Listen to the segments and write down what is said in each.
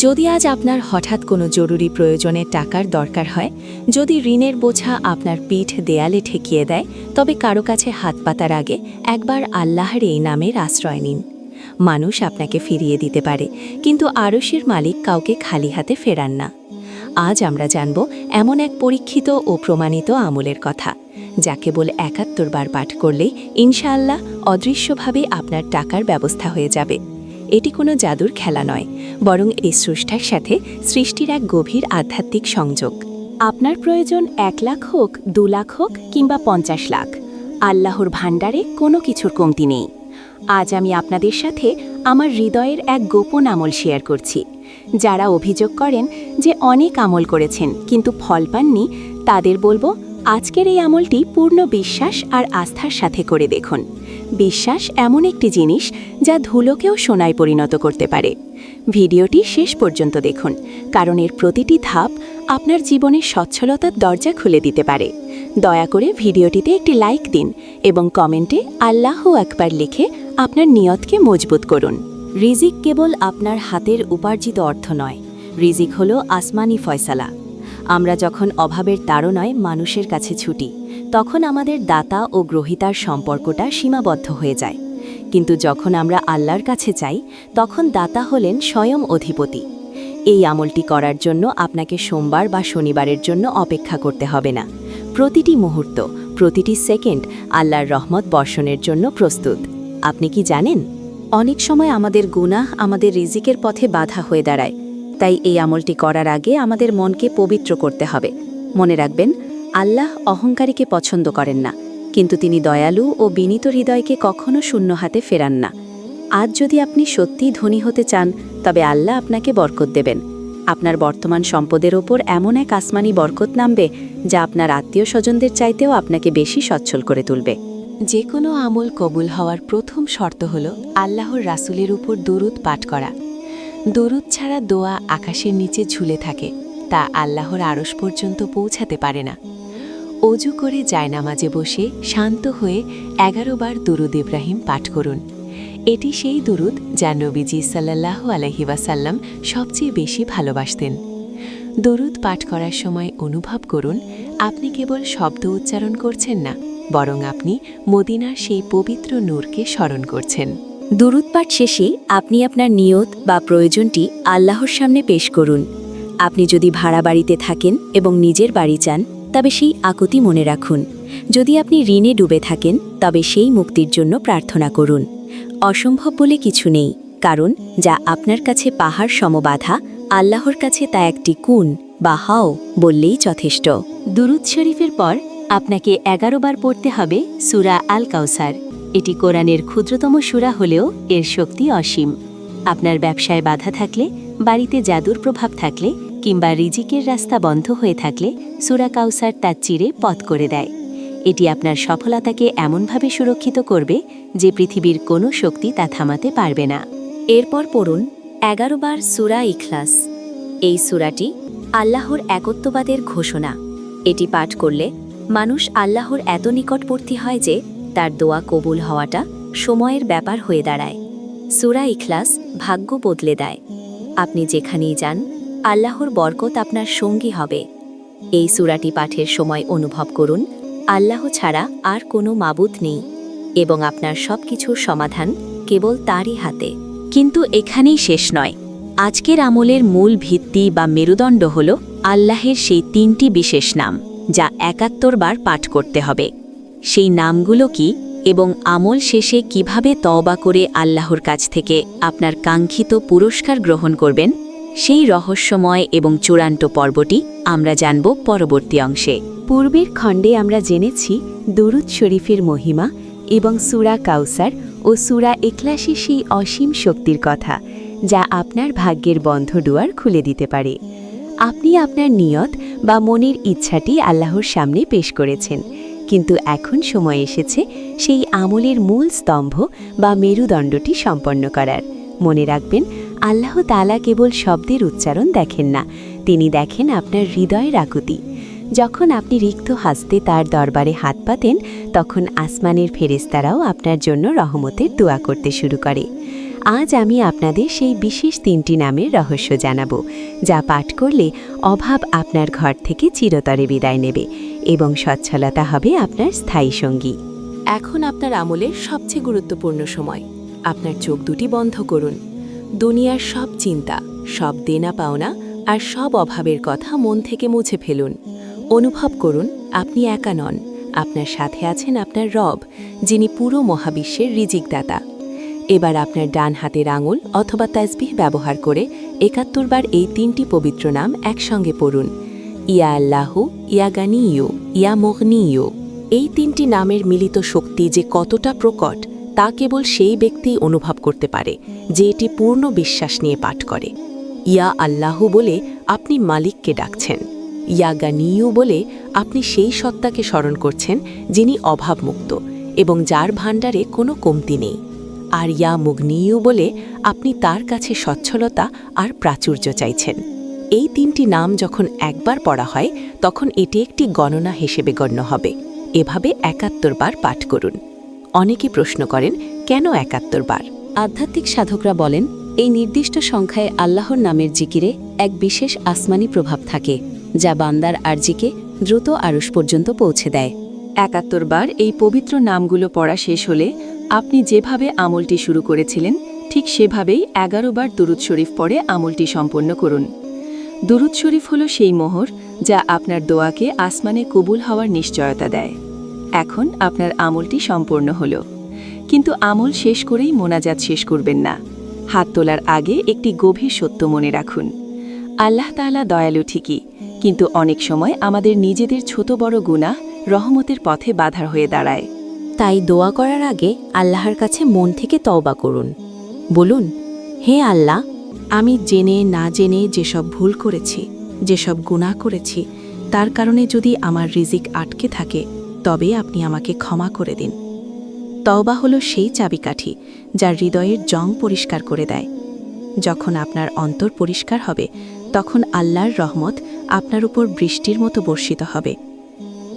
যদি আজ আপনার হঠাৎ কোনো জরুরি প্রয়োজনে টাকার দরকার হয়, যদি ঋণের বোঝা আপনার পিঠ দেয়ালে ঠেকিয়ে দেয়, তবে কারও কাছে হাত পাতার আগে একবার আল্লাহর এই নামের আশ্রয় নিন। মানুষ আপনাকে ফিরিয়ে দিতে পারে, কিন্তু আরশের মালিক কাউকে খালি হাতে ফেরান না। আজ আমরা জানব এমন এক পরীক্ষিত ও প্রমাণিত আমলের কথা, যা কেবল একাত্তর বার পাঠ করলেই ইনশাআল্লাহ অদৃশ্যভাবে আপনার টাকার ব্যবস্থা হয়ে যাবে। এটি কোনো জাদুর খেলা নয়, বরং এই স্রষ্টার সাথে সৃষ্টির এক গভীর আধ্যাত্মিক সংযোগ। আপনার প্রয়োজন এক লাখ হোক, দু লাখ হোক, কিংবা পঞ্চাশ লাখ। আল্লাহর ভাণ্ডারে কোনো কিছুর কমতি নেই। আজ আমি আপনাদের সাথে আমার হৃদয়ের এক গোপন আমল শেয়ার করছি। যারা অভিযোগ করেন যে অনেক আমল করেছেন, কিন্তু ফল পাননি, তাদের বলব আজকের এই আমলটি পূর্ণ বিশ্বাস আর আস্থার সাথে করে দেখুন। বিশ্বাস এমন একটি জিনিস যা ধুলোকেও সোনায় পরিণত করতে পারে। ভিডিওটি শেষ পর্যন্ত দেখুন, কারণ এর প্রতিটি ধাপ আপনার জীবনে সচ্ছলতার দরজা খুলে দিতে পারে। দয়া করে ভিডিওটিতে একটি লাইক দিন এবং কমেন্টে আল্লাহ আকবার লিখে আপনার নিয়তকে মজবুত করুন। রিজিক কেবল আপনার হাতের উপার্জিত অর্থ নয়, রিজিক হলো আসমানি ফয়সালা। আমরা যখন অভাবের তাড়নায় মানুষের কাছে ছুটি, তখন আমাদের দাতা ও গ্রহিতার সম্পর্কটা সীমাবদ্ধ হয়ে যায়। কিন্তু যখন আমরা আল্লাহর কাছে চাই তখন দাতা হলেন স্বয়ং অধিপতি। এই আমলটি করার জন্য আপনাকে সোমবার বা শনিবারের জন্য অপেক্ষা করতে হবে না। প্রতিটি মুহূর্ত, প্রতিটি সেকেন্ড আল্লাহর রহমত বর্ষণের জন্য প্রস্তুত। আপনি কি জানেন? অনেক সময় আমাদের গুনাহ আমাদের রিজিকের পথে বাধা হয়ে দাঁড়ায়। তাই এই আমলটি করার আগে আমাদের মনকে পবিত্র করতে হবে। মনে রাখবেন, আল্লাহ অহংকারীকে পছন্দ করেন না, কিন্তু তিনি দয়ালু ও বিনীত হৃদয়কে কখনো শূন্য হাতে ফেরান না। আজ যদি আপনি সত্যিই ধনী হতে চান, তবে আল্লাহ আপনাকে বরকত দেবেন। আপনার বর্তমান সম্পদের ওপর এমন এক আসমানি বরকত নামবে, যা আপনার আত্মীয় স্বজনদের চাইতেও আপনাকে বেশি সচ্ছল করে তুলবে। যে কোনো আমল কবুল হওয়ার প্রথম শর্ত হল আল্লাহর রাসুলের উপর দরুদ পাঠ করা। দরুদ ছাড়া দোয়া আকাশের নিচে ঝুলে থাকে, তা আল্লাহর আড়স পর্যন্ত পৌঁছাতে পারে না। অজু করে জায়নামাজে বসে শান্ত হয়ে এগারো বার দুরুদ ইব্রাহিম পাঠ করুন। এটি সেই দুরুদ যা নবীজি সাল্লাহ আলহি ওয়াসাল্লাম সবচেয়ে বেশি ভালোবাসতেন। দরুদ পাঠ করার সময় অনুভব করুন, আপনি কেবল শব্দ উচ্চারণ করছেন না, বরং আপনি মদিনার সেই পবিত্র নূরকে স্মরণ করছেন। দুরুদ পাঠ শেষে আপনি আপনার নিয়ত বা প্রয়োজনটি আল্লাহর সামনে পেশ করুন। আপনি যদি ভাড়া বাড়িতে থাকেন এবং নিজের বাড়ি চান, তবে সেই আকুতি মনে রাখুন। যদি আপনি ঋণে ডুবে থাকেন, তবে সেই মুক্তির জন্য প্রার্থনা করুন। অসম্ভব বলে কিছু নেই, কারণ যা আপনার কাছে পাহাড় সমবাধা, আল্লাহর কাছে তা একটি কুন বা হাও বললেই যথেষ্ট। দুরুদ শরীফের পর আপনাকে এগারো বার পড়তে হবে সুরা আল কাউসার। এটি কোরআনের ক্ষুদ্রতম সুরা হলেও এর শক্তি অসীম। আপনার ব্যবসায় বাধা থাকলে, বাড়িতে জাদুর প্রভাব থাকলে, কিংবা রিজিকের রাস্তা বন্ধ হয়ে থাকলে, সুরা কাউসার তার চিরে পথ করে দেয়। এটি আপনার সফলতাকে এমনভাবে সুরক্ষিত করবে যে পৃথিবীর কোনো শক্তি তা থামাতে পারবে না। এরপর পড়ুন এগারো বার সুরা ইখলাস। এই সুরাটি আল্লাহর একত্ববাদের ঘোষণা। এটি পাঠ করলে মানুষ আল্লাহর এত নিকটবর্তী হয় যে তার দোয়া কবুল হওয়াটা সময়ের ব্যাপার হয়ে দাঁড়ায়। সুরা ইখলাস ভাগ্য বদলে দেয়। আপনি যেখানেই যান, আল্লাহর বরকত আপনার সঙ্গী হবে। এই সুরাটি পাঠের সময় অনুভব করুন, আল্লাহ ছাড়া আর কোনো মাবুদ নেই এবং আপনার সব কিছুর সমাধান কেবল তারই হাতে। কিন্তু এখানেই শেষ নয়। আজকের আমলের মূল ভিত্তি বা মেরুদণ্ড হল আল্লাহের সেই তিনটি বিশেষ নাম, যা একাত্তর বার পাঠ করতে হবে। সেই নামগুলো কি এবং আমল শেষে কীভাবে তওবা করে আল্লাহর কাছ থেকে আপনার কাঙ্ক্ষিত পুরস্কার গ্রহণ করবেন, সেই রহস্যময় এবং চূড়ান্ত পর্বটি আমরা জানব পরবর্তী অংশে। পূর্বের খণ্ডে আমরা জেনেছি দুরুদ শরীফের মহিমা এবং সুরা কাউসার ও সুরা এক্লাসি সেই অসীম শক্তির কথা, যা আপনার ভাগ্যের বন্ধ দুয়ার খুলে দিতে পারে। আপনি আপনার নিয়ত বা মনের ইচ্ছাটি আল্লাহর সামনে পেশ করেছেন। কিন্তু এখন সময় এসেছে সেই আমলের মূল স্তম্ভ বা মেরুদণ্ডটি সম্পন্ন করার। মনে রাখবেন, আল্লাহ তালা কেবল শব্দের উচ্চারণ দেখেন না, তিনি দেখেন আপনার হৃদয়ের আকুতি। যখন আপনি রিক্ত হাসতে তার দরবারে হাত পাতেন তখন আসমানের ফেরেস্তারাও আপনার জন্য রহমতের দোয়া করতে শুরু করে। আজ আমি আপনাদের সেই বিশেষ তিনটি নামের রহস্য জানাব, যা পাঠ করলে অভাব আপনার ঘর থেকে চিরতরে বিদায় নেবে। এবং সচ্ছলতা হবে আপনার স্থায়ী সঙ্গী। এখন আপনার আমলের সবচেয়ে গুরুত্বপূর্ণ সময়। আপনার চোখ দুটি বন্ধ করুন। দুনিয়ার সব চিন্তা, সব দেনা পাওনা আর সব অভাবের কথা মন থেকে মুছে ফেলুন। অনুভব করুন, আপনি একা নন। আপনার সাথে আছেন আপনার রব, যিনি পুরো মহাবিশ্বের রিজিকদাতা। এবার আপনার ডান হাতের আঙুল অথবা তাসবিহ ব্যবহার করে একাত্তর বার এই তিনটি পবিত্র নাম একসঙ্গে পড়ুন। ইয়া আল্লাহু, ইয়া গানিয়ু ইয়া মগনিয়ু এই তিনটি নামের মিলিত শক্তি যে কতটা প্রকট, তা কেবল সেই ব্যক্তিই অনুভব করতে পারে, যে এটি পূর্ণ বিশ্বাস নিয়ে পাঠ করে। ইয়া আল্লাহু বলে আপনি মালিককে ডাকছেন। ইয়া বলে আপনি সেই সত্তাকে স্মরণ করছেন, যিনি অভাবমুক্ত, এবং যার ভাণ্ডারে কোনো কমতি নেই। আর ইয়া মুগনিয়ু বলে আপনি তার কাছে সচ্ছলতা আর প্রাচুর্য চাইছেন। এই তিনটি নাম যখন একবার পড়া হয় তখন এটি একটি গণনা হিসেবে গণ্য হবে। এভাবে একাত্তর বার পাঠ করুন। অনেকে প্রশ্ন করেন কেন একাত্তর বার? আধ্যাত্মিক সাধকরা বলেন এই নির্দিষ্ট সংখ্যায় আল্লাহর নামের জিকিরে এক বিশেষ আসমানি প্রভাব থাকে যা বান্দার আরজিকে দ্রুত আরশ পর্যন্ত পৌঁছে দেয়। একাত্তর বার এই পবিত্র নামগুলো পড়া শেষ হলে আপনি যেভাবে আমলটি শুরু করেছিলেন ঠিক সেভাবেই এগারো বার দুরুদ শরীফ পরে আমলটি সম্পন্ন করুন। দুরুদ শরীফ হল সেই মোহর যা আপনার দোয়াকে আসমানে কবুল হওয়ার নিশ্চয়তা দেয়। এখন আপনার আমলটি সম্পূর্ণ হল। কিন্তু আমল শেষ করেই মোনাজাত শেষ করবেন না। হাত তোলার আগে একটি গভীর সত্য মনে রাখুন। আল্লাহ তাআলা দয়ালু ঠিকই, কিন্তু অনেক সময় আমাদের নিজেদের ছোট বড় গুনাহ রহমতের পথে বাধার হয়ে দাঁড়ায়। তাই দোয়া করার আগে আল্লাহর কাছে মন থেকে তওবা করুন। বলুন, হে আল্লাহ আমি জেনে না জেনে যেসব ভুল করেছি, যেসব গুনাহ করেছি, তার কারণে যদি আমার রিজিক আটকে থাকে, তবে আপনি আমাকে ক্ষমা করে দিন। তওবা হলো সেই চাবিকাঠি যা হৃদয়ের জং পরিষ্কার করে দেয়। যখন আপনার অন্তর পরিষ্কার হবে, তখন আল্লাহর রহমত আপনার উপর বৃষ্টির মতো বর্ষিত হবে।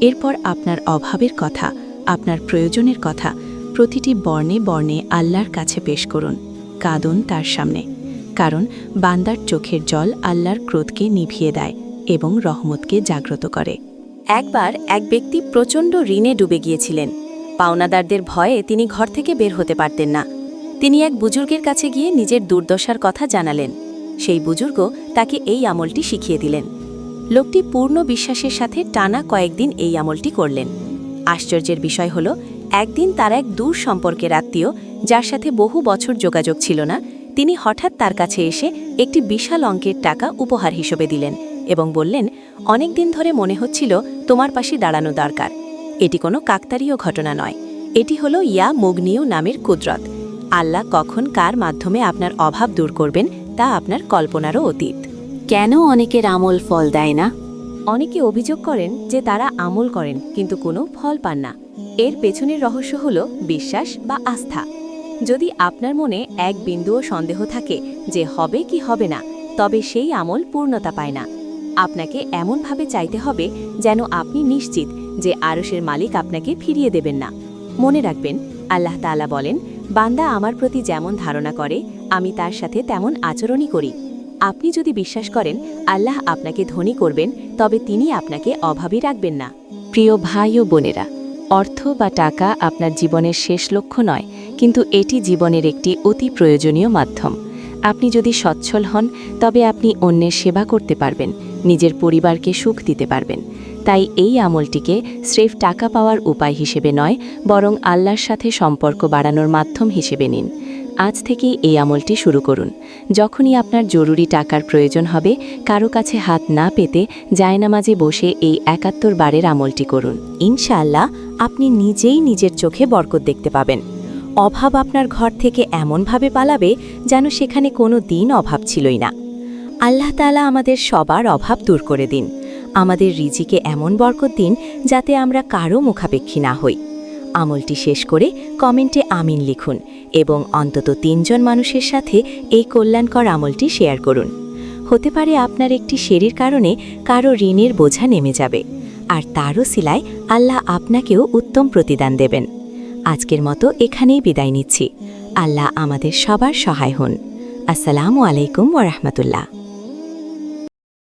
এরপর আপনার অভাবের কথা, আপনার প্রয়োজনের কথা, প্রতিটি বর্ণে বর্ণে আল্লাহর কাছে পেশ করুন, কাঁদুন তার সামনে। কারণ বান্দার চোখের জল আল্লাহর ক্রোধকে নিভিয়ে দেয় এবং রহমতকে জাগ্রত করে। একবার এক ব্যক্তি প্রচণ্ড ঋণে ডুবে গিয়েছিলেন। পাওনাদারদের ভয়ে তিনি ঘর থেকে বের হতে পারতেন না। তিনি এক বুজুর্গের কাছে গিয়ে নিজের দুর্দশার কথা জানালেন। সেই বুজুর্গ তাকে এই আমলটি শিখিয়ে দিলেন। লোকটি পূর্ণ বিশ্বাসের সাথে টানা কয়েকদিন এই আমলটি করলেন। আশ্চর্যের বিষয় হল, একদিন তার এক দূর সম্পর্কের আত্মীয়, যার সাথে বহু বছর যোগাযোগ ছিল না তিনি হঠাৎ তার কাছে এসে একটি বিশাল অঙ্কের টাকা উপহার হিসেবে দিলেন এবং বললেন অনেক দিন ধরে মনে হচ্ছিল তোমার পাশে দাঁড়ানো দরকার। এটি কোনো কাকতারীয় ঘটনা নয়। এটি হলো ইয়া মগ্নিয় নামের কুদরত। আল্লাহ কখন কার মাধ্যমে আপনার অভাব দূর করবেন তা আপনার কল্পনারও অতীত। কেন অনেকের আমল ফল দেয় না? অনেকে অভিযোগ করেন যে তারা আমল করেন কিন্তু কোনো ফল পান না। এর পেছনের রহস্য হল বিশ্বাস বা আস্থা। যদি আপনার মনে এক বিন্দুও সন্দেহ থাকে যে হবে কি হবে না, তবে সেই আমল পূর্ণতা পায় না। আপনাকে এমনভাবে চাইতে হবে যেন আপনি নিশ্চিত যে আরসের মালিক আপনাকে ফিরিয়ে দেবেন না। মনে রাখবেন, আল্লাহ তাআলা বলেন, বান্দা আমার প্রতি যেমন ধারণা করে, আমি তার সাথে তেমন আচরণই করি। আপনি যদি বিশ্বাস করেন, আল্লাহ আপনাকে ধনী করবেন, তবে তিনি আপনাকে অভাবী রাখবেন না। প্রিয় ভাই ও বোনেরা, অর্থ বা টাকা আপনার জীবনের শেষ লক্ষ্য নয় কিন্তু এটি জীবনের একটি অতি প্রয়োজনীয় মাধ্যম। আপনি যদি সচ্ছল হন, তবে আপনি অন্যের সেবা করতে পারবেন, নিজের পরিবারকে সুখ দিতে পারবেন। তাই এই আমলটিকে স্রেফ টাকা পাওয়ার উপায় হিসেবে নয়, বরং আল্লাহর সাথে সম্পর্ক বাড়ানোর মাধ্যম হিসেবে নিন। আজ থেকেই এই আমলটি শুরু করুন। যখনই আপনার জরুরি টাকার প্রয়োজন হবে, কারও কাছে হাত না পেতে জায়নামাজে বসে এই একাত্তর বারের আমলটি করুন। ইনশাআল্লাহ, আপনি নিজেই নিজের চোখে বরকত দেখতে পাবেন। অভাব আপনার ঘর থেকে এমনভাবে পালাবে যেন সেখানে কোনো দিন অভাব ছিলই না। আল্লাহ তালা আমাদের সবার অভাব দূর করে দিন। আমাদের রিজিকে এমন বরকত দিন যাতে আমরা কারও মুখাপেক্ষী না হই। আমলটি শেষ করে কমেন্টে আমিন লিখুন এবং অন্তত তিনজন মানুষের সাথে এই কল্যাণকর আমলটি শেয়ার করুন। হতে পারে আপনার একটি শেরির কারণে কারও ঋণের বোঝা নেমে যাবে। আর তারও সিলায় আল্লাহ আপনাকেও উত্তম প্রতিদান দেবেন। আজকের মতো এখানেই বিদায় নিচ্ছি। আল্লাহ আমাদের সবার সহায় হন। আসসালামু আলাইকুম ওরহমতুল্লাহ